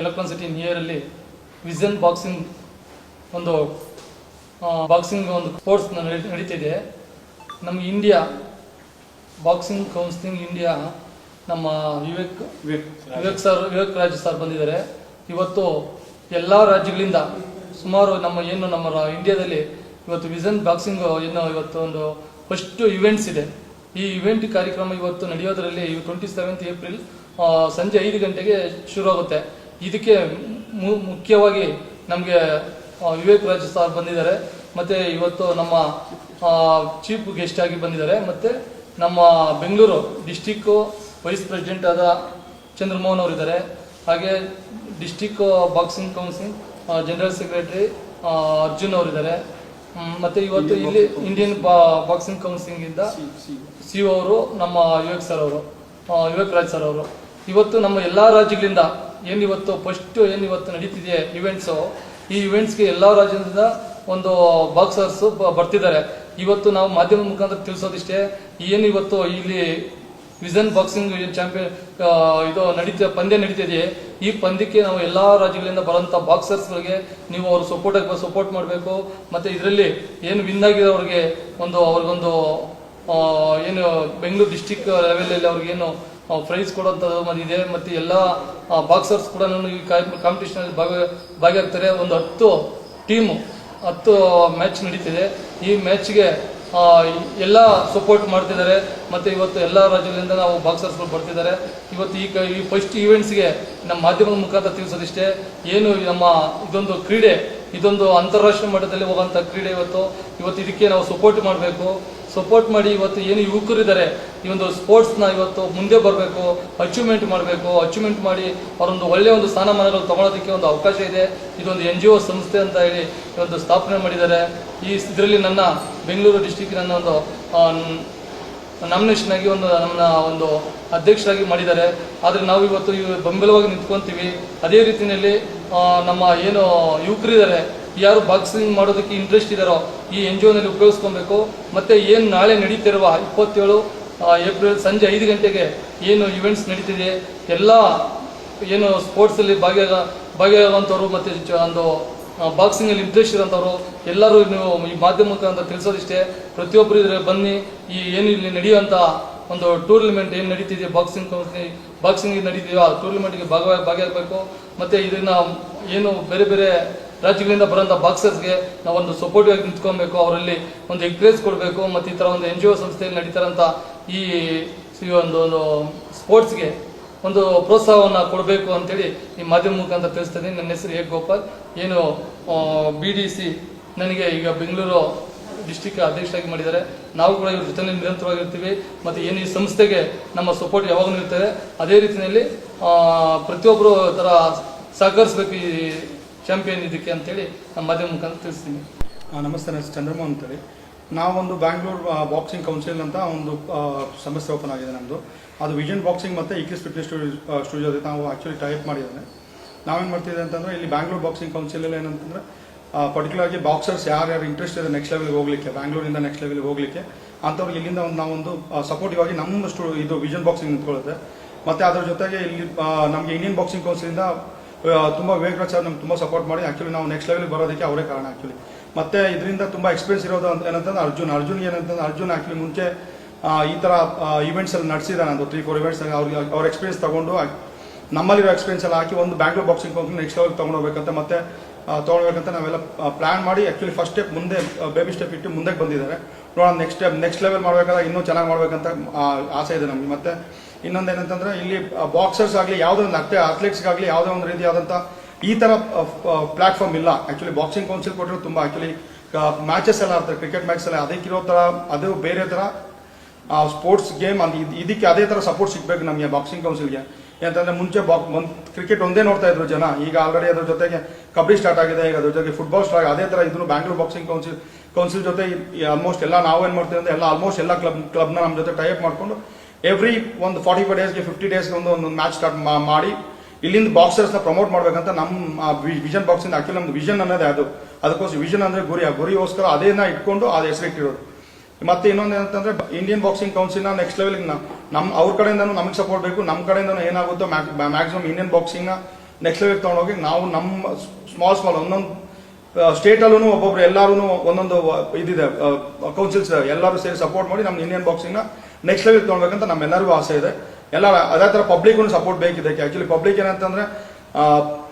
Electron City ನಿಯರಲ್ಲಿ vision boxing ಒಂದು boxing ಒಂದು ಸ್ಪೋರ್ಟ್ಸ್ ನಡೀತಿದೆ. ನಮ್ಮ ಇಂಡಿಯಾ ಬಾಕ್ಸಿಂಗ್ ಕೌನ್ಸಿಲಿಂಗ್ ಇಂಡಿಯಾ ನಮ್ಮ ವಿವೇಕ್ ವಿವೇಕ್ ಸರ್ ವಿವೇಕ್ ರಾಜ್ ಸರ್ ಬಂದಿದ್ದಾರೆ. ಇವತ್ತು ಎಲ್ಲ ರಾಜ್ಯಗಳಿಂದ ಸುಮಾರು ನಮ್ಮ ಏನು ನಮ್ಮ ಇಂಡಿಯಾದಲ್ಲಿ ಇವತ್ತು ವಿಜನ್ ಬಾಕ್ಸಿಂಗ್ ಏನು ಇವತ್ತು ಒಂದು ಫಸ್ಟ್ ಇವೆಂಟ್ಸ್ ಇದೆ. ಈ ಇವೆಂಟ್ ಕಾರ್ಯಕ್ರಮ ಇವತ್ತು ನಡೆಯೋದರಲ್ಲಿ ಟ್ವೆಂಟಿ ಸೆವೆಂತ್ ಏಪ್ರಿಲ್ ಸಂಜೆ ಐದು ಗಂಟೆಗೆ ಶುರು ಆಗುತ್ತೆ ಇದಕ್ಕೆ ಮುಖ್ಯವಾಗಿ ನಮಗೆ ವಿವೇಕ್ ರಾಜ್ ಸರ್ ಬಂದಿದ್ದಾರೆ. ಮತ್ತು ಇವತ್ತು ನಮ್ಮ ಚೀಫ್ ಗೆಸ್ಟ್ ಆಗಿ ಬಂದಿದ್ದಾರೆ. ಮತ್ತು ನಮ್ಮ ಬೆಂಗಳೂರು ಡಿಸ್ಟಿಕ್ಕು ವೈಸ್ ಪ್ರೆಸಿಡೆಂಟ್ ಆದ ಚಂದ್ರಮೋಹನ್ ಅವರಿದ್ದಾರೆ. ಹಾಗೆ district boxing council general secretary Arjun ಅವರಿದ್ದಾರೆ. ಮತ್ತು ಇವತ್ತು ಇಲ್ಲಿ ಇಂಡಿಯನ್ ಬಾಕ್ಸಿಂಗ್ ಕೌನ್ಸಿಲಿಂಗಿಂದ ಸಿ ಅವರು, ನಮ್ಮ ವಿವೇಕ್ ಸರ್ ಅವರು ವಿವೇಕ್ ರಾಜ್ ಸರ್ ಅವರು. ಇವತ್ತು ನಮ್ಮ ಎಲ್ಲ ರಾಜ್ಯಗಳಿಂದ ಏನ್ ಇವತ್ತು ಫಸ್ಟ್ ಏನು ಇವತ್ತು ನಡೀತಿದೆ ಇವೆಂಟ್ಸು ಈ ಇವೆಂಟ್ಸ್ಗೆ ಎಲ್ಲ ರಾಜ್ಯದಿಂದ ಒಂದು ಬಾಕ್ಸರ್ಸು ಬರ್ತಿದ್ದಾರೆ. ಇವತ್ತು ನಾವು ಮಾಧ್ಯಮ ಮುಖಾಂತರ ತಿಳಿಸೋದಿಷ್ಟೇ ಏನು ಇವತ್ತು ಇಲ್ಲಿ ವಿಜನ್ ಬಾಕ್ಸಿಂಗ್ ಚಾಂಪಿಯನ್ ಇದು ನಡೀತ ಪಂದ್ಯ ನಡೀತಿದೆ, ಈ ಪಂದ್ಯಕ್ಕೆ ನಾವು ಎಲ್ಲ ರಾಜ್ಯಗಳಿಂದ ಬರೋಂಥ ಬಾಕ್ಸರ್ಸ್ಗಳಿಗೆ ನೀವು ಅವ್ರ ಸಪೋರ್ಟ್ ಸಪೋರ್ಟ್ ಮಾಡಬೇಕು, ಮತ್ತು ಇದರಲ್ಲಿ ಏನು ವಿನ್ ಆಗಿರೋರಿಗೆ ಒಂದು, ಅವ್ರಿಗೊಂದು ಏನು ಬೆಂಗಳೂರು ಡಿಸ್ಟಿಕ್ ಲೆವೆಲಲ್ಲಿ ಅವ್ರಿಗೆ ಏನು ಪ್ರೈಸ್ ಕೊಡುವಂಥದ್ದು ಮತ್ತು ಇದೆ. ಮತ್ತು ಎಲ್ಲ ಬಾಕ್ಸರ್ಸ್ ಕೂಡ ಈ ಕಾಂಪಿಟೇಷನಲ್ಲಿ ಭಾಗ, ಭಾಗಿಯಾಗ್ತಾರೆ. ಒಂದು ಹತ್ತು ಟೀಮು ಹತ್ತು ಮ್ಯಾಚ್ ನಡೀತಿದೆ. ಈ ಮ್ಯಾಚ್ಗೆ ಎಲ್ಲ ಸಪೋರ್ಟ್ ಮಾಡ್ತಿದ್ದಾರೆ. ಮತ್ತು ಇವತ್ತು ಎಲ್ಲ ರಾಜ್ಯಗಳಿಂದ ನಾವು ಬಾಕ್ಸರ್ಸ್ಗಳು ಬರ್ತಿದ್ದಾರೆ. ಇವತ್ತು ಈ ಈ ಫಸ್ಟ್ ಈವೆಂಟ್ಸ್ಗೆ ನಮ್ಮ ಮಾಧ್ಯಮದ ಮುಖಾಂತರ ತಿಳಿಸೋದಿಷ್ಟೇ. ಏನು ನಮ್ಮ ಇದೊಂದು ಕ್ರೀಡೆ, ಇದೊಂದು ಅಂತಾರಾಷ್ಟ್ರೀಯ ಮಟ್ಟದಲ್ಲಿ ಹೋಗುವಂಥ ಕ್ರೀಡೆ ಇವತ್ತು. ಇವತ್ತು ಇದಕ್ಕೆ ನಾವು ಸಪೋರ್ಟ್ ಮಾಡಬೇಕು. ಸಪೋರ್ಟ್ ಮಾಡಿ, ಇವತ್ತು ಏನು ಯುವಕರು ಇದ್ದಾರೆ, ಈ ಒಂದು ಸ್ಪೋರ್ಟ್ಸ್ನ ಇವತ್ತು ಮುಂದೆ ಬರಬೇಕು ಅಚೀವ್ಮೆಂಟ್ ಮಾಡಬೇಕು ಅಚೀವ್ಮೆಂಟ್ ಮಾಡಿ ಅವರೊಂದು ಒಳ್ಳೆಯ ಒಂದು ಸ್ಥಾನಮಾನಗಳು ತಗೊಳ್ಳೋದಕ್ಕೆ ಒಂದು ಅವಕಾಶ ಇದೆ. ಇದೊಂದು ಎನ್ ಜಿ ಒ ಸಂಸ್ಥೆ ಅಂತ ಹೇಳಿ ಒಂದು ಸ್ಥಾಪನೆ ಮಾಡಿದ್ದಾರೆ. ಈ ಇದರಲ್ಲಿ ನನ್ನ ಬೆಂಗಳೂರು ಡಿಸ್ಟಿಕ್ ನನ್ನ ಒಂದು ನಾಮಿನೇಷನ್ ಆಗಿ ಒಂದು ನಮ್ಮನ್ನ ಒಂದು ಅಧ್ಯಕ್ಷರಾಗಿ ಮಾಡಿದ್ದಾರೆ. ಆದರೆ ನಾವು ಇವತ್ತು ಇವ್ ಬೆಂಬಲವಾಗಿ ನಿಂತ್ಕೊತೀವಿ. ಅದೇ ರೀತಿಯಲ್ಲಿ ನಮ್ಮ ಏನು ಯುವಕರಿದ್ದಾರೆ ಯಾರು ಬಾಕ್ಸಿಂಗ್ ಮಾಡೋದಕ್ಕೆ ಇಂಟ್ರೆಸ್ಟ್ ಇದ್ದಾರೋ ಈ ಎನ್ ಜಿ ಒನಲ್ಲಿ ಉಪಯೋಗಿಸ್ಕೊಬೇಕು. ಮತ್ತೆ ಏನು ನಾಳೆ ನಡೀತಿರುವ ಇಪ್ಪತ್ತೇಳು ಏಪ್ರಿಲ್ ಸಂಜೆ ಐದು ಗಂಟೆಗೆ ಏನು ಇವೆಂಟ್ಸ್ ನಡೀತಿದೆ, ಎಲ್ಲ ಏನು ಸ್ಪೋರ್ಟ್ಸಲ್ಲಿ ಭಾಗಿಯಾಗ ಭಾಗಿಯಾಗುವಂಥವ್ರು ಮತ್ತು ಒಂದು ಬಾಕ್ಸಿಂಗಲ್ಲಿ ಇಂಟ್ರೆಸ್ಟ್ ಇರೋಂಥವ್ರು ಎಲ್ಲರೂ ನೀವು ಈ ಮಾಧ್ಯಮ ಮುಖಾಂತರ ತಿಳಿಸೋದಿಷ್ಟೇ. ಪ್ರತಿಯೊಬ್ಬರು ಇದ್ರೆ ಬನ್ನಿ, ಈ ಏನು ಇಲ್ಲಿ ನಡೆಯುವಂಥ ಒಂದು ಟೂರ್ನಮೆಂಟ್ ಏನು ನಡೀತಿದೆ ಬಾಕ್ಸಿಂಗ್ ಬಾಕ್ಸಿಂಗ್ ನಡೀತಿದೆಯೋ ಆ ಟೂರ್ನಮೆಂಟ್ಗೆ ಭಾಗವಾಗಿ ಭಾಗಿಯಾಗಬೇಕು. ಮತ್ತು ಇದನ್ನು ಏನು ಬೇರೆ ಬೇರೆ ರಾಜ್ಯಗಳಿಂದ ಬರೋಂಥ ಬಾಕ್ಸರ್ಸ್ಗೆ ನಾವೊಂದು ಸಪೋರ್ಟಿವ್ ಆಗಿ ನಿಂತ್ಕೊಬೇಕು, ಅವರಲ್ಲಿ ಒಂದು ಎಂಕರೇಜ್ ಕೊಡಬೇಕು, ಮತ್ತು ಈ ಥರ ಒಂದು ಎನ್ ಜಿ ಒ ಸಂಸ್ಥೆಯಲ್ಲಿ ನಡೀತಾರಂಥ ಈ ಒಂದು ಒಂದು ಸ್ಪೋರ್ಟ್ಸ್ಗೆ ಒಂದು ಪ್ರೋತ್ಸಾಹವನ್ನು ಕೊಡಬೇಕು ಅಂತೇಳಿ ಈ ಮಾಧ್ಯಮ ಮುಖಾಂತರ ತಿಳಿಸ್ತೀನಿ ನನ್ನ ಹೆಸರು ಎ. ಗೋಪಾಲ್. ಏನು ಬಿ ಡಿ ಸಿ ನನಗೆ ಈಗ ಬೆಂಗಳೂರು ಡಿಸ್ಟಿಕ್ ಅಧ್ಯಕ್ಷರಾಗಿ ಮಾಡಿದ್ದಾರೆ. ನಾವು ಕೂಡ ಇವ್ರ ಜೊತೆ ನಿರಂತರವಾಗಿರ್ತೀವಿ. ಮತ್ತು ಏನು ಈ ಸಂಸ್ಥೆಗೆ ನಮ್ಮ ಸಪೋರ್ಟ್ ಯಾವಾಗಲೂ ಇರ್ತದೆ. ಅದೇ ರೀತಿಯಲ್ಲಿ ಪ್ರತಿಯೊಬ್ಬರು ಥರ ಸಹಕರಿಸಬೇಕು ಈ ಚಾಂಪಿಯನ್ ಇದಕ್ಕೆ ಅಂತೇಳಿ ನಮ್ಮ ಮಾಧ್ಯಮ ಮುಖಾಂತರ ತಿಳಿಸ್ತೀನಿ. ನಮಸ್ತೆ ನನ್ನ ಚಂದ್ರಮೋಹನ್ ಅಂತೇಳಿ. ನಾವೊಂದು ಬ್ಯಾಂಗ್ಳೂರ್ ಬಾಕ್ಸಿಂಗ್ ಕೌನ್ಸಿಲ್ ಅಂತ ಒಂದು ಸಂಸ್ಥೆ ಓಪನ್ ಆಗಿದೆ ನಮ್ಮದು ಅದು ವಿಜನ್ ಬಾಕ್ಸಿಂಗ್ ಮತ್ತು ಇಕ್ರಿಸ್ ಫಿಟ್ನೆಸ್ ಸ್ಟುಡಿಯೋ ಸ್ಟುಡಿಯೋ ನಾವು ಆ್ಯಕ್ಚುಲಿ ಟೈಪ್ ಮಾಡಿದ್ದೇನೆ. ನಾವೇನು ಮಾಡ್ತಿದ್ದೆ ಅಂತಂದರೆ ಇಲ್ಲಿ ಬ್ಯಾಂಗ್ಳೂರ್ ಬಾಕ್ಸಿಂಗ್ ಕೌನ್ಸಿಲಲ್ಲಿ ಏನಂತಂದರೆ ಪರ್ಟಿಕ್ಯುಲರ್ ಆಗಿ ಬಾಕ್ಸರ್ಸ್ ಯಾರ್ಯಾರು ಇಂಟ್ರೆಸ್ಟ್ ಇದೆ ನೆಕ್ಸ್ಟ್ ಲೆವೆಲ್ಗೆ ಹೋಗಲಿಕ್ಕೆ ಬ್ಯಾಂಗ್ಳೂರಿಂದ ನೆಕ್ಸ್ಟ್ ಲೆವೆಲ್ಗೆ ಹೋಗಲಿಕ್ಕೆ, ಅಂಥವ್ರಿಗೆ ಇಲ್ಲಿಂದ ಒಂದು ನಾವೊಂದು ಸಪೋರ್ಟಿವ್ ಆಗಿ ನಮ್ಮ ಸ್ಟು ಇದು ವಿಜನ್ ಬಾಕ್ಸಿಂಗ್ ನಿಂತ್ಕೊಳ್ಳುತ್ತೆ. ಮತ್ತು ಅದರ ಜೊತೆಗೆ ಇಲ್ಲಿ ನಮಗೆ ಇಂಡಿಯನ್ ಬಾಕ್ಸಿಂಗ್ ಕೌನ್ಸಿಲಿಂದ ತುಂಬಾ ವಿವೇಕ್ ಸರ್ ನಮ್ಗೆ ತುಂಬ ಸಪೋರ್ಟ್ ಮಾಡಿ. ಆ್ಯಕ್ಚುಲಿ ನಾವು ನೆಕ್ಸ್ಟ್ ಲೆವೆಲ್ ಬರೋದಕ್ಕೆ ಅವರೇ ಕಾರಣ ಆಕ್ಚುಲಿ ಮತ್ತೆ ಇದರಿಂದ ತುಂಬ ಎಕ್ಸ್ಪೀರಿಯನ್ಸ್ ಇರೋದು ಅಂತ ಏನಂತಂದ್ರೆ ಅರ್ಜುನ್. ಅರ್ಜುನ್ ಏನಂತಂದ್ರೆ ಅರ್ಜುನ್ ಆ್ಯಕ್ಚುಲಿ ಮುಂಚೆ ಈ ಥರ ಇವೆಂಟ್ಸ್ ಅಲ್ಲಿ ನಡೆಸಿದಾನೆ ಒಂದು ತ್ರೀ ಫೋರ್ ಇವೆಂಟ್ಸ್ ಅವ್ರಿಗೆ ಅವ್ರ ಎಕ್ಸ್ಪೀರಿಯನ್ಸ್ ತಗೊಂಡು ನಮ್ಮಲ್ಲಿರೋ ಎಕ್ಸ್ಪೀರಿಯನ್ಸ್ ಎಲ್ಲ ಹಾಕಿ ಒಂದು ಬ್ಯಾಂಗ್ಳೂರ್ ಬಾಕ್ಸಿಂಗ್ ಹೋಗಿ ನೆಕ್ಸ್ಟ್ ಲೆವೆಲ್ ತಗೊಂಡು ಹೋಗ್ಬೇಕಂತ ಮತ್ತೆ ತೊಗೊಳ್ಬೇಕಂತ ನಾವೆಲ್ಲ ಪ್ಲಾನ್ ಮಾಡಿ ಆ್ಯಕ್ಚುಲಿ ಫಸ್ಟ್ ಸ್ಟೆಪ್ ಮುಂದೆ ಬೇಬಿ ಸ್ಟೆಪ್ ಇಟ್ಟು ಮುಂದೆ ಬಂದಿದ್ದಾರೆ. ನೋಡೋಣ ನೆಕ್ಸ್ಟ್ ಸ್ಟೆಪ್ ನೆಕ್ಸ್ಟ್ ಲೆವೆಲ್ ಮಾಡಬೇಕಾದ್ರೆ ಇನ್ನೂ ಚೆನ್ನಾಗಿ ಮಾಡಬೇಕಂತ ಆಸೆ ಇದೆ ನಮಗೆ. ಮತ್ತೆ ಇನ್ನೊಂದು ಏನಂತಂದ್ರೆ ಇಲ್ಲಿ ಬಾಕ್ಸರ್ಸ್ ಆಗಲಿ, ಯಾವುದೇ ಒಂದು ಅತ್ತೆ ಅಥ್ಲೆಟ್ಸ್ಗಾಗಲಿ ಯಾವುದೇ ಒಂದು ರೀತಿಯಾದಂಥ ಈ ಥರ ಪ್ಲಾಟ್ಫಾರ್ಮ್ ಇಲ್ಲ. ಆ್ಯಕ್ಚುಲಿ ಬಾಕ್ಸಿಂಗ್ ಕೌನ್ಸಿಲ್ ಕೊಟ್ಟರೆ ತುಂಬ ಆ್ಯಕ್ಚುಲಿ ಮ್ಯಾಚಸ್ ಎಲ್ಲ ಆಡ್ತಾರೆ ಕ್ರಿಕೆಟ್ ಮ್ಯಾಚ್ ಎಲ್ಲ. ಅದಕ್ಕಿರೋ ಥರ ಅದು ಬೇರೆ ಥರ ಸ್ಪೋರ್ಟ್ಸ್ ಗೇಮ್ ಅದು ಇದಕ್ಕೆ ಅದೇ ಥರ ಸಪೋರ್ಟ್ ಸಿಗಬೇಕು ನಮಗೆ ಬಾಕ್ಸಿಂಗ್ ಕೌನ್ಸಿಲ್ಗೆ ಯಾಕಂತಂದ್ರೆ ಮುಂಚೆ ಬಾಕ್ ಒಂದು ಕ್ರಿಕೆಟ್ ಒಂದೇ ನೋಡ್ತಾ ಇದ್ರು ಜನ. ಈಗ ಆಲ್ರೆಡಿ ಅದ್ರ ಜೊತೆಗೆ ಕಬಡ್ಡಿ ಸ್ಟಾರ್ಟ್ ಆಗಿದೆ, ಈಗ ಅದ್ರ ಜೊತೆಗೆ ಫುಟ್ಬಾಲ್ ಸ್ಟಾರ್ಟ್ ಅದೇ ಥರ ಇದನ್ನು ಬ್ಯಾಂಗ್ಳೂರ್ ಬಾಕ್ಸಿಂಗ್ ಕೌನ್ಸಿಲ್ ಕೌನ್ಸಿಲ್ ಜೊತೆ ಆಲ್ಮೋಸ್ಟ್ ಎಲ್ಲ ನಾವೇನು ಮಾಡ್ತೀವಿ ಅಂದರೆ ಎಲ್ಲ ಆಲ್ಮೋಸ್ಟ್ ಎಲ್ಲ ಕ್ಲಬ್ ಕ್ಲಬ್ನ ನಮ್ಮ ಜೊತೆ ಟೈಪ್ ಮಾಡಿಕೊಂಡು ಎವ್ರಿ ಒಂದು ಫಾರ್ಟಿ ಫೈವ್ ಡೇಸ್ಗೆ ಫಿಫ್ಟಿ ಡೇಸ್ಗೆ ಒಂದು ಒಂದು ಮ್ಯಾಚ್ ಸ್ಟಾರ್ಟ್ ಮಾಡಿ, ಇಲ್ಲಿಂದ ಬಾಕ್ಸರ್ಸ್ನ ಪ್ರಮೋಟ್ ಮಾಡ್ಬೇಕಂತ ನಮ್ಮ ವಿಷನ್ ಬಾಕ್ಸಿಂದ ಆಕ್ಚುಲಿ ನಮ್ದು ವಿಷನ್ ಅನ್ನೋದೇ ಅದು. ಅದಕ್ಕೋಸ್ಕರ ವಿಷನ್ ಅಂದ್ರೆ ಗುರಿ, ಆ ಗುರಿಗೋಸ್ಕರ ಅದೇನ ಇಟ್ಕೊಂಡು ಅದು ಹೆಸರಿಟ್ಟಿರೋದು. ಮತ್ತೆ ಇನ್ನೊಂದು ಏನಂತಂದ್ರೆ ಇಂಡಿಯನ್ ಬಾಕ್ಸಿಂಗ್ ಕೌನ್ಸಿಲ್ನ ನೆಕ್ಸ್ಟ್ ಲೆವೆಲ್ ನಮ್ಮ ಅವ್ರ ಕಡೆಯಿಂದನೂ ನಮಗೆ ಸಪೋರ್ಟ್ ಬೇಕು ನಮ್ಮ ಕಡೆಯಿಂದನೂ ಏನಾಗುತ್ತೋ ಮ್ಯಾಕ್ಸಿಮಮ್ ಇಂಡಿಯನ್ ಬಾಕ್ಸಿಂಗ್ನ ನೆಕ್ಸ್ಟ್ ಲೆವೆಲ್ ತೊಗೊಂಡೋಗಿ ನಾವು ನಮ್ಮ ಸ್ಮಾಲ್ ಸ್ಮಾಲ್ ಒಂದೊಂದು ಸ್ಟೇಟಲ್ಲೂ ಒಬ್ಬೊಬ್ರು ಎಲ್ಲರೂ ಒಂದೊಂದು ಇದಿದೆ ಕೌನ್ಸಿಲ್ಸ್ ಎಲ್ಲರೂ ಸೇರಿ ಸಪೋರ್ಟ್ ಮಾಡಿ ನಮ್ಮ ಇಂಡಿಯನ್ ಬಾಕ್ಸಿಂಗ್ನ ನೆಕ್ಸ್ಟ್ ಲೆವೆಲ್ ತೊಗೊಳ್ಬೇಕಂತ ನಮ್ಮೆಲ್ಲರಿಗೂ ಆಸೆ ಇದೆ. ಎಲ್ಲ ಅದೇ ಥರ ಪಬ್ಲಿಕ್ಗೂ ಸಪೋರ್ಟ್ ಬೇಕಿದೆ. ಆ್ಯಕ್ಚುಲಿ ಪಬ್ಲಿಕ್ ಏನಂತಂದ್ರೆ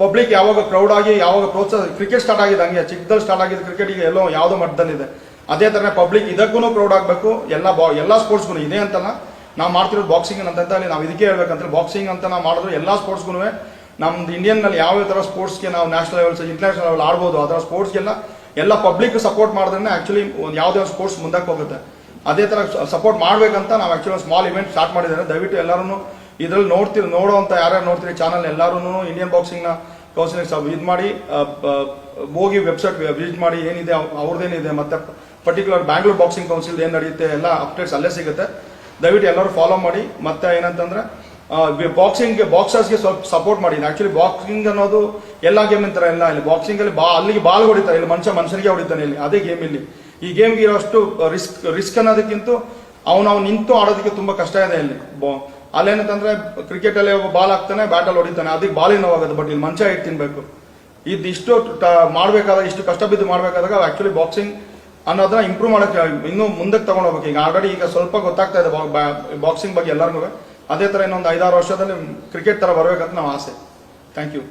ಪಬ್ಲಿಕ್ ಯಾವಾಗ ಕ್ರೌಡ್ ಆಗಿ, ಯಾವಾಗ ಪ್ರೋತ್ಸಾಹ ಕ್ರಿಕೆಟ್ ಸ್ಟಾರ್ಟ್ ಆಗಿದೆ ಹಂಗೆ ಚಿಕ್ಕದಲ್ಲಿ ಸ್ಟಾರ್ಟ್ ಆಗಿದೆ ಕ್ರಿಕೆಟ್ ಈಗ ಎಲ್ಲೋ ಯಾವುದೋ ಮಟ್ಟದಲ್ಲಿದೆ ಅದೇ ಥರನೇ ಪಬ್ಲಿಕ್ ಇದಕ್ಕೂ ಕ್ರೌಡ್ ಆಗಬೇಕು. ಎಲ್ಲ ಬಾ, ಎಲ್ಲ ಸ್ಪೋರ್ಟ್ಸ್ಗೂ ಇದೆ ಅಂತಲ್ಲ. ನಾವು ಮಾಡ್ತಿರೋದು ಬಾಕ್ಸಿಂಗ್ ಅಂತ ನಾವು ಇದಕ್ಕೆ ಹೇಳ್ಬೇಕಂದ್ರೆ ಬಾಕ್ಸಿಂಗ್ ಅಂತ ನಾವು ಮಾಡಿದ್ರು ಎಲ್ಲ ಸ್ಪೋರ್ಟ್ಸ್ಗೂ ನಮ್ದು ಇಂಡಿಯನ್ನಲ್ಲಿ ಯಾವ ಥರ ಸ್ಪೋರ್ಟ್ಸ್ಗೆ ನಾವು ನ್ಯಾಷನಲ್ ಲೆವೆಲ್ಸ್ ಇಂಟರ್ನ್ಯಾಷನಲ್ ಲೆವೆಲ್ ಆಡ್ಬೋದು, ಆ ಥರ ಸ್ಪೋರ್ಟ್ಸ್ಗೆಲ್ಲ ಎಲ್ಲ ಪಬ್ಲಿಕ್ ಸಪೋರ್ಟ್ ಮಾಡಿದ್ರೆ ಆ್ಯಕ್ಚುಲಿ ಒಂದು ಯಾವುದೇ ಸ್ಪೋರ್ಟ್ಸ್ ಮುಂದಕ್ಕೆ ಹೋಗುತ್ತೆ. ಅದೇ ಥರ ಸಪೋರ್ಟ್ ಮಾಡಬೇಕಂತ ನಾವು ಆ್ಯಕ್ಚುಲಿ ಸ್ಮಾಲ್ ಇವೆಂಟ್ ಸ್ಟಾರ್ಟ್ ಮಾಡಿದ್ದಾರೆ ದಯವಿಟ್ಟು ಎಲ್ಲರೂ ಇದರಲ್ಲಿ ನೋಡ್ತೀರಿ ಅಂತ ಯಾರ್ಯಾರು ನೋಡ್ತೀರಿ ಚಾನಲ್ ಎಲ್ಲರೂ ಇಂಡಿಯನ್ ಬಾಕ್ಸಿಂಗ್ನ ಕೌನ್ಸಿಲಿಂಗ್ ಇದು ಮಾಡಿ ಹೋಗಿ ವೆಬ್ಸೈಟ್ ವಿಸಿಟ್ ಮಾಡಿ, ಏನಿದೆ ಅವ್- ಅವ್ರದ್ದೇನಿದೆ, ಮತ್ತೆ ಪರ್ಟಿಕ್ಯುಲರ್ ಬ್ಯಾಂಗ್ಳೂರ್ ಬಾಕ್ಸಿಂಗ್ ಕೌನ್ಸಿಲ್ ಏನು ನಡೆಯುತ್ತೆ ಎಲ್ಲ ಅಪ್ಡೇಟ್ಸ್ ಅಲ್ಲೇ ಸಿಗುತ್ತೆ. ದಯವಿಟ್ಟು ಎಲ್ಲರೂ ಫಾಲೋ ಮಾಡಿ, ಮತ್ತೆ ಏನಂತಂದ್ರೆ ಬಾಕ್ಸಿಂಗ್ಗೆ ಬಾಕ್ಸರ್ಸ್ಗೆ ಸ್ವಲ್ಪ ಸಪೋರ್ಟ್ ಮಾಡಿ. ಆ್ಯಕ್ಚುಲಿ ಬಾಕ್ಸಿಂಗ್ ಅನ್ನೋದು ಎಲ್ಲ ಗೇಮ್ ಥರ ಎಲ್ಲ ಇಲ್ಲಿ. ಬಾಕ್ಸಿಂಗಲ್ಲಿ ಬಾ, ಅಲ್ಲಿಗೆ ಬಾಲ್ ಹೊಡಿತಾರೆ. ಇಲ್ಲಿ ಮನುಷ್ಯ ಮನುಷ್ಯನಿಗೆ ಹೊಡಿತಾನೆ ಇಲ್ಲಿ. ಅದೇ ಗೇಮ್ ಇಲ್ಲಿ. ಈ ಗೇಮ್ಗೆ ಇರೋಷ್ಟು ರಿಸ್ಕ್ ರಿಸ್ಕ್ ಅನ್ನೋದಕ್ಕಿಂತ ಅವನು ಅವ್ನು ನಿಂತು ಆಡೋದಕ್ಕೆ ತುಂಬಾ ಕಷ್ಟ ಇದೆ ಇಲ್ಲಿ. ಅಲ್ಲೇನಂತಂದ್ರೆ ಕ್ರಿಕೆಟ್ ಅಲ್ಲಿ ಒಬ್ಬ ಬಾಲ್ ಹಾಕ್ತಾನೆ, ಬ್ಯಾಟಲ್ಲಿ ಹೊಡಿತಾನೆ. ಅದಕ್ಕೆ ಬಾಲ್ ನೋವಾಗುತ್ತೆ ಬಟ್ ಇಲ್ಲಿ ಮಂಚ ಇಟ್ಟು ತಿನ್ಬೇಕು. ಇದು ಇಷ್ಟು ಇಷ್ಟು ಕಷ್ಟ ಬಿದ್ದು ಮಾಡ್ಬೇಕಾದಾಗ ಆಕ್ಚುಲಿ ಬಾಕ್ಸಿಂಗ್ ಅನ್ನೋದನ್ನ ಇಂಪ್ರೂವ್ ಮಾಡೋಕೆ ಇನ್ನೂ ಮುಂದಕ್ಕೆ ತಗೊಂಡು ಹೋಗ್ಬೇಕು. ಈಗ ಆಲ್ರೆಡಿ ಈಗ ಸ್ವಲ್ಪ ಗೊತ್ತಾಗ್ತಾ ಇದೆ ಬಾಕ್ಸಿಂಗ್ ಬಗ್ಗೆ ಎಲ್ಲರಿಗೂ. ಅದೇ ತರ ಇನ್ನೊಂದು ಐದಾರು ವರ್ಷದಲ್ಲಿ ಕ್ರಿಕೆಟ್ ಥರ ಬರಬೇಕಂತ ನಾವು ಆಸೆ. Thank you.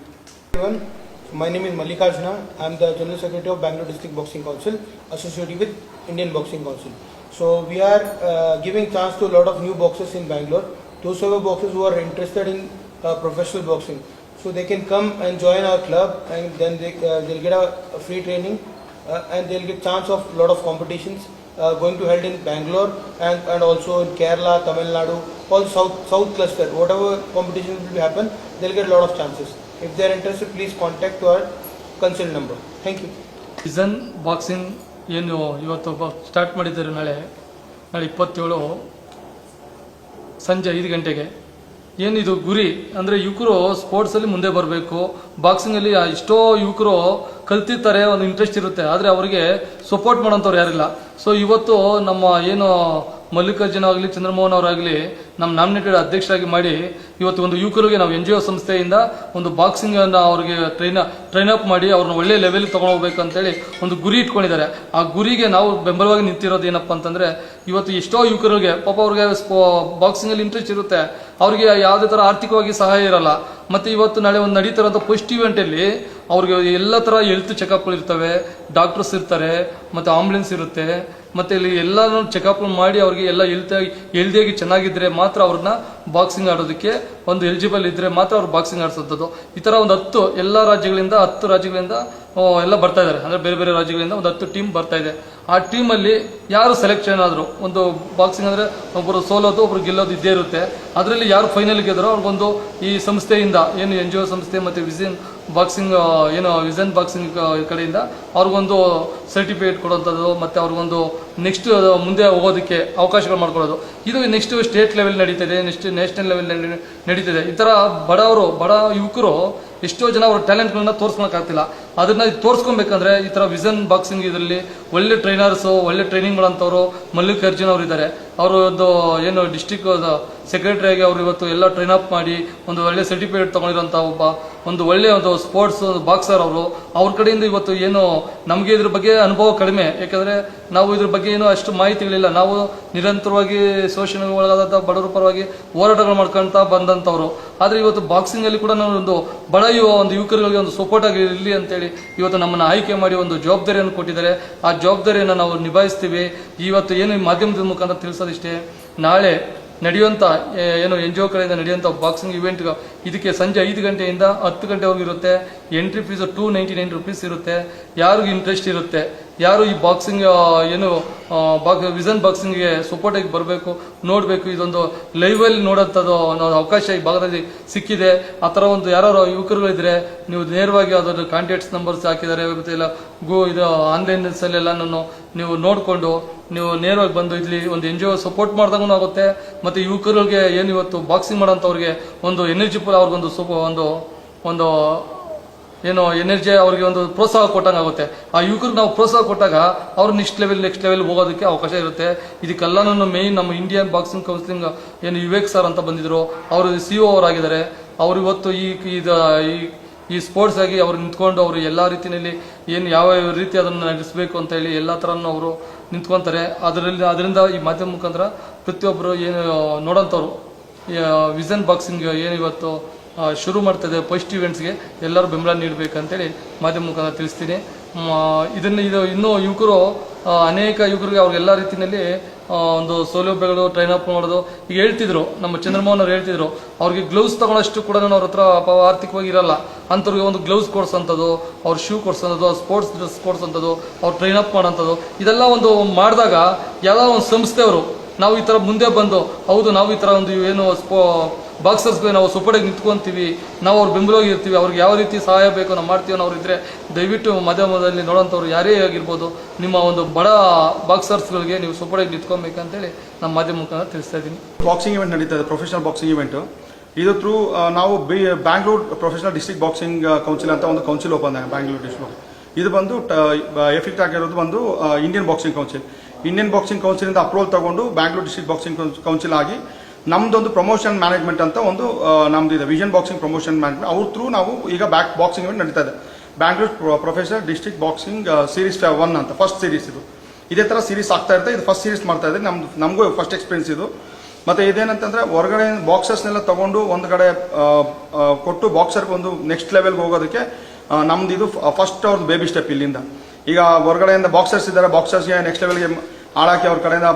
My name is Mallikarjuna. I am the General Secretary of Bangalore District Boxing Council, associated with Indian Boxing Council. So we are uh, giving chance to a lot of new boxers in Bangalore. Those who are boxers who are interested in uh, professional boxing, so they can come and join our club, and then they uh, they'll get a, a free training, uh, and they'll get chance of a lot of competitions. Uh, going to held in Bangalore and, and also in Kerala, Tamil Nadu, all south south cluster. Whatever competition will happen, they'll get a lot of chances. If they are interested, please contact our consult number. Thank you. Isn't boxing you ಏನು ಇವತ್ತು start ಮಾಡಿದ್ದಾರೆ ನಾಳೆ ನಾಳೆ ಇಪ್ಪತ್ತೇಳು ಸಂಜೆ ಐದು ಗಂಟೆಗೆ ಏನಿದು ಗುರಿ? ಅಂದರೆ ಯುವಕರು ಸ್ಪೋರ್ಟ್ಸಲ್ಲಿ ಮುಂದೆ ಬರಬೇಕು. ಬಾಕ್ಸಿಂಗಲ್ಲಿ ಎಷ್ಟೋ ಯುವಕರು ಕಲ್ತಿರ್ತಾರೆ, ಒಂದು ಇಂಟ್ರೆಸ್ಟ್ ಇರುತ್ತೆ. ಆದರೆ ಅವರಿಗೆ ಸಪೋರ್ಟ್ ಮಾಡೋಂಥವ್ರು ಯಾರಿಲ್ಲ. ಸೊ ಇವತ್ತು ನಮ್ಮ ಏನು ಮಲ್ಲಿಕಾರ್ಜುನ ಆಗಲಿ, ಚಂದ್ರಮೋಹನ್ ಅವರಾಗಲಿ ನಮ್ಮ ನಾಮಿನೇಟೆಡ್ ಅಧ್ಯಕ್ಷರಾಗಿ ಮಾಡಿ ಇವತ್ತು ಒಂದು ಯುವಕರಿಗೆ ನಾವು ಎನ್ ಜಿ ಒ ಸಂಸ್ಥೆಯಿಂದ ಒಂದು ಬಾಕ್ಸಿಂಗ್ ಅನ್ನು ಅವರಿಗೆ ಟ್ರೈನ್ ಟ್ರೈನ್ ಅಪ್ ಮಾಡಿ ಅವ್ರನ್ನ ಒಳ್ಳೆ ಲೆವೆಲ್ ತಗೊಂಡು ಹೋಗ್ಬೇಕಂತೇಳಿ ಒಂದು ಗುರಿ ಇಟ್ಕೊಂಡಿದ್ದಾರೆ. ಆ ಗುರಿಗೆ ನಾವು ಬೆಂಬಲವಾಗಿ ನಿಂತಿರೋದು ಏನಪ್ಪ ಅಂತಂದ್ರೆ ಇವತ್ತು ಎಷ್ಟೋ ಯುವಕರಿಗೆ ಪಾಪ ಅವ್ರಿಗೆ ಬಾಕ್ಸಿಂಗ್ ಅಲ್ಲಿ ಇಂಟ್ರೆಸ್ಟ್ ಇರುತ್ತೆ. ಅವ್ರಿಗೆ ಯಾವುದೇ ಥರ ಆರ್ಥಿಕವಾಗಿ ಸಹಾಯ ಇರಲ್ಲ. ಮತ್ತೆ ಇವತ್ತು ನಾಳೆ ಒಂದು ನಡೀತಿರೋಂಥ ಪೋಸ್ಟ್ ಇವೆಂಟ್ ಅಲ್ಲಿ ಅವ್ರಿಗೆ ಎಲ್ಲ ಥರ ಹೆಲ್ತ್ ಚೆಕಪ್ಗಳು ಇರ್ತವೆ. ಡಾಕ್ಟರ್ಸ್ ಇರ್ತಾರೆ, ಮತ್ತೆ ಆಂಬುಲೆನ್ಸ್ ಇರುತ್ತೆ. ಮತ್ತೆ ಇಲ್ಲಿ ಎಲ್ಲಾನು ಚೆಕಪ್ ಮಾಡಿ ಅವ್ರಿಗೆ ಎಲ್ಲ ಹೆಲ್ತ್ ಹೆಲ್ದಿಯಾಗಿ ಚೆನ್ನಾಗಿದ್ರೆ ಮಾತ್ರ ಅವ್ರನ್ನ ಬಾಕ್ಸಿಂಗ್ ಆಡೋದಕ್ಕೆ ಒಂದು ಎಲಿಜಿಬಲ್ ಇದ್ರೆ ಮಾತ್ರ ಅವ್ರು ಬಾಕ್ಸಿಂಗ್ ಆಡಿಸೋದು ಈ ತರ ಒಂದು ಹತ್ತು ಎಲ್ಲ ರಾಜ್ಯಗಳಿಂದ, ಹತ್ತು ರಾಜ್ಯಗಳಿಂದ ಎಲ್ಲ ಬರ್ತಾ ಇದ್ದಾರೆ ಅಂದ್ರೆ ಬೇರೆ ಬೇರೆ ರಾಜ್ಯಗಳಿಂದ ಒಂದು ಹತ್ತು ಟೀಮ್ ಬರ್ತಾ ಇದೆ. ಆ ಟೀಮಲ್ಲಿ ಯಾರು ಸೆಲೆಕ್ಷನ್ ಆದ್ರು, ಒಂದು ಬಾಕ್ಸಿಂಗ್ ಅಂದ್ರೆ ಒಬ್ಬರು ಸೋಲೋದು, ಒಬ್ರು ಗೆಲ್ಲೋದು ಇದ್ದೇ ಇರುತ್ತೆ. ಅದರಲ್ಲಿ ಯಾರು ಫೈನಲ್ ಗೆದ್ದರೋ ಅವ್ರಿಗೊಂದು ಈ ಸಂಸ್ಥೆಯಿಂದ, ಏನು ಎನ್ ಜಿ ಒ ಸಂಸ್ಥೆ ಮತ್ತೆ ವಿಸಿನ್ ಬಾಕ್ಸಿಂಗ್ ಏನು ವಿಸನ್ ಬಾಕ್ಸಿಂಗ್ ಕಡೆಯಿಂದ ಅವ್ರಿಗೊಂದು ಸರ್ಟಿಫಿಕೇಟ್ ಕೊಡೋಂಥದ್ದು, ಮತ್ತು ಅವ್ರಿಗೊಂದು ನೆಕ್ಸ್ಟ್ ಮುಂದೆ ಹೋಗೋದಕ್ಕೆ ಅವಕಾಶಗಳು ಮಾಡ್ಕೊಳ್ಳೋದು. ಇದು ನೆಕ್ಸ್ಟ್ ಸ್ಟೇಟ್ ಲೆವೆಲ್ ನಡೀತಿದೆ ನೆಕ್ಸ್ಟ್ ನ್ಯಾಷನಲ್ ಲೆವೆಲ್ ನಡೀತಿದೆ. ಈ ಥರ ಬಡವರು, ಬಡ ಯುವಕರು ಎಷ್ಟೋ ಜನ ಅವ್ರ ಟ್ಯಾಲೆಂಟ್ಗಳನ್ನ ತೋರಿಸ್ಕೊಳಕ್ಕಾಗ್ತಿಲ್ಲ ಅದನ್ನ ತೋರಿಸ್ಕೊಬೇಕಂದ್ರೆ ಈ ಥರ ವಿಸನ್ ಬಾಕ್ಸಿಂಗ್ ಇದರಲ್ಲಿ ಒಳ್ಳೆ ಟ್ರೈನರ್ಸು ಒಳ್ಳೆ ಟ್ರೈನಿಂಗ್ ಮಾಡೋಂಥವ್ರು ಮಲ್ಲಿಕಾರ್ಜುನ್ ಅವರು ಇದ್ದಾರೆ ಅವರು ಒಂದು, ಏನು ಡಿಸ್ಟಿಕ್ ಸೆಕ್ರೆಟರಿಯಾಗಿ ಅವರು ಇವತ್ತು ಎಲ್ಲ ಟ್ರೈನ್ ಅಪ್ ಮಾಡಿ ಒಂದು ಒಳ್ಳೆ ಸರ್ಟಿಫಿಕೇಟ್ ತಗೊಂಡಿರೋಂಥ ಒಬ್ಬ, ಒಂದು ಒಳ್ಳೆ ಒಂದು ಸ್ಪೋರ್ಟ್ಸ್ ಬಾಕ್ಸರ್ ಅವರು. ಅವ್ರ ಕಡೆಯಿಂದ ಇವತ್ತು ಏನು ನಮಗೆ ಇದ್ರ ಬಗ್ಗೆ ಅನುಭವ ಕಡಿಮೆ. ಯಾಕಂದ್ರೆ ನಾವು ಇದ್ರ ಬಗ್ಗೆ ಏನು ಅಷ್ಟು ಮಾಹಿತಿಗಳಿಲ್ಲ. ನಾವು ನಿರಂತರವಾಗಿ ಶೋಷಣೆಗೆ ಒಳಗಾದಂಥ ಬಡವರ ಪರವಾಗಿ ಹೋರಾಟಗಳು ಮಾಡ್ಕೊಳ್ತಾ ಬಂದಂಥವ್ರು ಆದರೆ ಇವತ್ತು ಬಾಕ್ಸಿಂಗಲ್ಲಿ ಕೂಡ ನಾವು ಒಂದು ಬಡ ಯುವ ಒಂದು ಯುವಕರುಗಳಿಗೆ ಒಂದು ಸಪೋರ್ಟ್ ಆಗಿ ಇರಲಿ ಅಂತೇಳಿ ಇವತ್ತು ನಮ್ಮನ್ನು ಆಯ್ಕೆ ಮಾಡಿ ಒಂದು ಜವಾಬ್ದಾರಿಯನ್ನು ಕೊಟ್ಟಿದ್ದಾರೆ. ಆ ಜವಾಬ್ದಾರಿಯನ್ನು ನಾವು ನಿಭಾಯಿಸ್ತೀವಿ. ಇವತ್ತು ಏನು ಮಾಧ್ಯಮದ ಮುಖಾಂತರ ತಿಳಿಸೋದಿಷ್ಟೇ. ನಾಳೆ ನಡೆಯುವಂಥ ಏನು ಎನ್ ಜಿ ಒ ಕಡೆಯಿಂದ ನಡೆಯುವಂಥ ಬಾಕ್ಸಿಂಗ್ ಇವೆಂಟ್ ಇದಕ್ಕೆ ಸಂಜೆ ಐದು ಗಂಟೆಯಿಂದ ಹತ್ತು ಗಂಟೆವರೆಗೂ ಇರುತ್ತೆ. Entry fees two ninety nine rupees ಇರುತ್ತೆ. ಯಾರಿಗೂ ಇಂಟ್ರೆಸ್ಟ್ ಇರುತ್ತೆ. ಯಾರು ಈ ಬಾಕ್ಸಿಂಗ್ ಏನು ಬಾಕ್ ವಿಸನ್ ಬಾಕ್ಸಿಂಗ್ಗೆ ಸಪೋರ್ಟಾಗಿ ಬರಬೇಕು, ನೋಡಬೇಕು, ಇದೊಂದು ಲೈವಲ್ಲಿ ನೋಡೋಂಥದ್ದು ಅನ್ನೋ ಅವಕಾಶ ಈ ಭಾಗದಲ್ಲಿ ಸಿಕ್ಕಿದೆ. ಆ ಥರ ಒಂದು ಯಾರು ಯುವಕರುಗಳಿದ್ರೆ ನೀವು ನೇರವಾಗಿ ಅದರ ಕಾಂಟ್ಯಾಕ್ಟ್ಸ್ ನಂಬರ್ಸ್ ಹಾಕಿದ್ದಾರೆ, ಮತ್ತೆ ಇಲ್ಲ, ಗೋ, ಇದು ಆನ್ಲೈನ್ಸಲ್ಲೆಲ್ಲ ನೀವು ನೋಡಿಕೊಂಡು, ನೀವು ನೇರವಾಗಿ ಬಂದು ಇಲ್ಲಿ ಒಂದು ಎನ್ ಜಿ ಒ ಸಪೋರ್ಟ್ ಮಾಡಿದಂಗೂ ಆಗುತ್ತೆ. ಮತ್ತು ಯುವಕರಿಗೆ ಏನು ಇವತ್ತು ಬಾಕ್ಸಿಂಗ್ ಮಾಡೋಂಥವ್ರಿಗೆ ಒಂದು ಎನರ್ಜಿಫುಲ್ ಅವ್ರಿಗೊಂದು ಸ್ವಲ್ಪ ಒಂದು ಒಂದು ಏನು ಎನರ್ಜಿ ಅವ್ರಿಗೆ ಒಂದು ಪ್ರೋತ್ಸಾಹ ಕೊಟ್ಟಂಗೆ ಆಗುತ್ತೆ. ಆ ಯುವಕರಿಗೆ ನಾವು ಪ್ರೋತ್ಸಾಹ ಕೊಟ್ಟಾಗ ಅವ್ರು ನೆಕ್ಸ್ಟ್ ಲೆವೆಲ್ ನೆಕ್ಸ್ಟ್ ಲೆವೆಲ್ ಹೋಗೋದಕ್ಕೆ ಅವಕಾಶ ಇರುತ್ತೆ. ಇದಕ್ಕೆಲ್ಲನೂ ಮೇಯ್ನ್ ನಮ್ಮ ಇಂಡಿಯನ್ ಬಾಕ್ಸಿಂಗ್ ಕೌನ್ಸಿಲಿಂಗ್ ಏನು ವಿವೇಕ್ ಸರ್ ಅಂತ ಬಂದಿದ್ರು. ಅವರು ಸಿ ಒ ಅವರಾಗಿದ್ದಾರೆ. ಅವ್ರು ಇವತ್ತು ಈ ಇದು, ಈ ಈ ಸ್ಪೋರ್ಟ್ಸ್ ಆಗಿ ಅವ್ರು ನಿಂತ್ಕೊಂಡು ಅವರು ಎಲ್ಲ ರೀತಿಯಲ್ಲಿ ಏನು ಯಾವ ಯಾವ ರೀತಿ ಅದನ್ನು ನಡೆಸಬೇಕು ಅಂತ ಹೇಳಿ ಎಲ್ಲ ಥರನೂ ಅವರು ನಿಂತ್ಕೊತಾರೆ. ಅದರಲ್ಲಿ, ಅದರಿಂದ ಈ ಮಾಧ್ಯಮ ಮುಖಾಂತರ ಪ್ರತಿಯೊಬ್ಬರು ಏನು ನೋಡೋಂಥವ್ರು ವಿಸನ್ ಬಾಕ್ಸಿಂಗ್ ಏನು ಇವತ್ತು ಶುರು ಮಾಡ್ತದೆ ಫಸ್ಟ್ ಇವೆಂಟ್ಸ್ಗೆ ಎಲ್ಲರೂ ಬೆಂಬಲ ನೀಡಬೇಕಂತೇಳಿ ಮಾಧ್ಯಮ ಮುಖಾಂತರ ತಿಳಿಸ್ತೀನಿ. ಇದನ್ನು ಇದು ಇನ್ನೂ ಯುವಕರು ಅನೇಕ ಯುವಕರಿಗೆ ಅವ್ರಿಗೆಲ್ಲ ರೀತಿಯಲ್ಲಿ ಒಂದು ಸೌಲಭ್ಯಗಳು ಟ್ರೈನ್ ಅಪ್ ಮಾಡೋದು. ಈಗ ಹೇಳ್ತಿದ್ರು, ನಮ್ಮ ಚಂದ್ರಮೋಹನ್ ಅವ್ರು ಹೇಳ್ತಿದ್ರು, ಅವ್ರಿಗೆ ಗ್ಲೌಸ್ ತಗೊಳ್ಳೋಷ್ಟು ಕೂಡ ಅವ್ರ ಹತ್ರ ಆರ್ಥಿಕವಾಗಿ ಇರಲ್ಲ. ಅಂಥವ್ರಿಗೆ ಒಂದು ಗ್ಲೌಸ್ ಕೊಡ್ಸೋಂಥದ್ದು, ಅವ್ರ ಶೂ ಕೊಡ್ಸೋಂಥದ್ದು ಸ್ಪೋರ್ಟ್ಸ್ ಡ್ರೆಸ್ ಕೊಡ್ಸೋಂಥದ್ದು, ಅವ್ರು ಟ್ರೈನ್ ಅಪ್ ಮಾಡೋಂಥದ್ದು. ಇದೆಲ್ಲ ಒಂದು ಮಾಡಿದಾಗ ಯಾವುದೋ ಒಂದು ಸಂಸ್ಥೆಯವರು ನಾವು ಈ ಥರ ಮುಂದೆ ಬಂದು, ಹೌದು, ನಾವು ಈ ಥರ ಒಂದು ಏನು ಸ್ಪೋ ಬಾಕ್ಸರ್ಸ್ಗೆ ನಾವು ಸುಪಡೆಗೆ ನಿಂತ್ಕೊಂತೀವಿ, ನಾವು ಅವ್ರ ಬೆಂಬಲವಾಗಿ ಇರ್ತೀವಿ, ಅವ್ರಿಗೆ ಯಾವ ರೀತಿ ಸಹಾಯ ಬೇಕು ನಾವು ಮಾಡ್ತೀವಿ ಅನ್ನೋರು ಇದ್ದರೆ ದಯವಿಟ್ಟು ಮಾಧ್ಯಮದಲ್ಲಿ ನೋಡೋಂಥವ್ರು ಯಾರೇ ಆಗಿರ್ಬೋದು, ನಿಮ್ಮ ಒಂದು ಬಡ ಬಾಕ್ಸರ್ಸ್ಗಳಿಗೆ ನೀವು ಸುಪಡೆಗೆ ನಿಂತ್ಕೊಬೇಕಂತೇಳಿ ನಮ್ಮ ಮಾಧ್ಯಮ ಮುಖಾಂತರ ತಿಳಿಸ್ತಾ ಇದ್ದೀನಿ. ಬಾಕ್ಸಿಂಗ್ ಇವೆಂಟ್ ನಡೀತಾ ಇದೆ ಪ್ರೊಫೆಷನಲ್ ಬಾಕ್ಸಿಂಗ್ ಇವೆಂಟು ಇದು ಥ್ರೂ ನಾವು B Bangalore professional district boxing council ಅಂತ ಒಂದು ಕೌನ್ಸಿಲ್ ಓಪನ್ ಆಗಿದೆ ಬ್ಯಾಂಗ್ಳೂರ್ ಡಿಸ್ಟ್ರಿಕ್ಟ್ ಇದು ಬಂದು ಎಫೆಕ್ಟ್ ಆಗಿರೋದು ಬಂದು Indian boxing council Indian boxing ಕೌನ್ಸಿಲಿಂದ approval ತಗೊಂಡು ಬ್ಯಾಂಗ್ಳೂರ್ ಡಿಸ್ಟ್ರಿಕ್ಟ್ ಬಾಕ್ಸಿಂಗ್ ಕೌನ್ಸಿಲ್ ಆಗಿ ನಮ್ದೊಂದು ಪ್ರಮೋಷನ್ ಮ್ಯಾನೇಜ್ಮೆಂಟ್ ಅಂತ ಒಂದು ನಮ್ದು ಇದೆ. ವಿಷನ್ ಬಾಕ್ಸಿಂಗ್ ಪ್ರಮೋಷನ್ ಮ್ಯಾನೇಜ್ಮೆಂಟ್ ಅವ್ರ ಥ್ರೂ ನಾವು ಈಗ ಬ್ಯಾಕ್ ಬಾಕ್ಸಿಂಗ್ ಇವೆಂಟ್ ನಡೀತಾ ಇದೆ. Bangalore professor district boxing series one ಅಂತ ಫಸ್ಟ್ ಸೀರೀಸ್ ಇದು. ಇದೇ ಥರ ಸೀರೀಸ್ ಆಗ್ತಾ ಇರುತ್ತೆ. ಇದು ಫಸ್ಟ್ ಸೀರೀಸ್ ಮಾಡ್ತಾ ಇದೆ. ನಮ್ದು, ನಮಗೂ ಫಸ್ಟ್ ಎಕ್ಸ್ಪೀರಿಯನ್ಸ್ ಇದು. ಮತ್ತೆ ಇದೇನಂತಂದ್ರೆ ಹೊರಗಡೆ ಬಾಕ್ಸಸ್ನೆಲ್ಲ ತಗೊಂಡು ಒಂದು ಕಡೆ ಕೊಟ್ಟು ಬಾಕ್ಸರ್ಗೆ ಒಂದು ನೆಕ್ಸ್ಟ್ ಲೆವೆಲ್ಗೆ ಹೋಗೋದಕ್ಕೆ ನಮ್ದು ಇದು ಫಸ್ಟ್ ಅವ್ರದ್ದು ಬೇಬಿ ಸ್ಟೆಪ್ ಇಲ್ಲಿಂದ. ಈಗ ಹೊರಗಡೆಯಿಂದ ಬಾಕ್ಸರ್ಸ್ ಇದ್ದಾರೆ. ಬಾಕ್ಸರ್ಸ್ಗೆ ನೆಕ್ಸ್ಟ್ ಲೆವೆಲ್ಗೆ ಆಡೋಕ್ಕೆ ಅವ್ರ ಕಡೆಯಿಂದ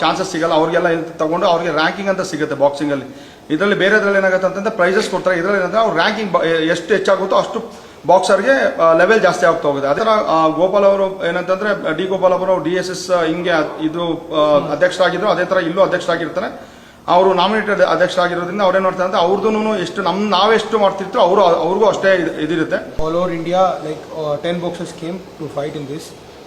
ಚಾನ್ಸಸ್ ಸಿಗಲ್ಲ. ಅವ್ರಿಗೆಲ್ಲ ತಗೊಂಡು ಅವ್ರಿಗೆ ರ್ಯಾಂಕಿಂಗ್ ಅಂತ ಸಿಗುತ್ತೆ ಬಾಕ್ಸಿಂಗಲ್ಲಿ ಇದರಲ್ಲಿ ಬೇರೆದ್ರಲ್ಲಿ ಏನಾಗುತ್ತೆ ಅಂತಂದ್ರೆ ಪ್ರೈಸಸ್ ಕೊಡ್ತಾರೆ. ಇದರಲ್ಲಿ ಏನಂದ್ರೆ ಅವ್ರ ರ್ಯಾಂಕಿಂಗ್ ಎಷ್ಟು ಹೆಚ್ಚಾಗುತ್ತೋ ಅಷ್ಟು ಬಾಕ್ಸರ್ಗೆ ಲೆವೆಲ್ ಜಾಸ್ತಿ ಆಗ್ತಾ ಹೋಗುತ್ತೆ. ಅದೇ ಥರ ಆ, ಗೋಪಾಲ್ ಅವರು ಏನಂತಂದ್ರೆ ಡಿ ಗೋಪಾಲ್ ಅವರು ಡಿ ಎಸ್ ಎಸ್ ಹಿಂಗೆ ಇದು ಅಧ್ಯಕ್ಷರಾಗಿದ್ರು. ಅದೇ ಥರ ಇಲ್ಲೂ ಅಧ್ಯಕ್ಷರಾಗಿರ್ತಾರೆ. ಅವರು ನಾಮಿನೇಟೆಡ್ ಅಧ್ಯಕ್ಷರಾಗಿರೋದ್ರಿಂದ ಅವ್ರೇನು ಮಾಡ್ತಾರೆ ಅಂತ ಅವ್ರದ್ದು ಎಷ್ಟು ನಮ್ಮ ನಾವೆಷ್ಟು ಮಾಡ್ತಿರ್ತೀರೋ ಅವರು ಅವ್ರಿಗೂ ಅಷ್ಟೇ ಇದ್- ಇದಿರುತ್ತೆ All over India, like uh, 10 boxers came to fight in this.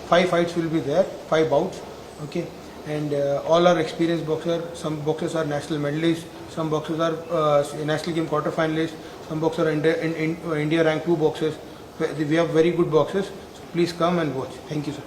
Five fights will be there, five bouts, okay. And uh, all are experienced boxers are boxers are some boxers are boxers game quarter national game quarter finalists. India rank two boxers we have very good boxers please come and watch thank you boxers.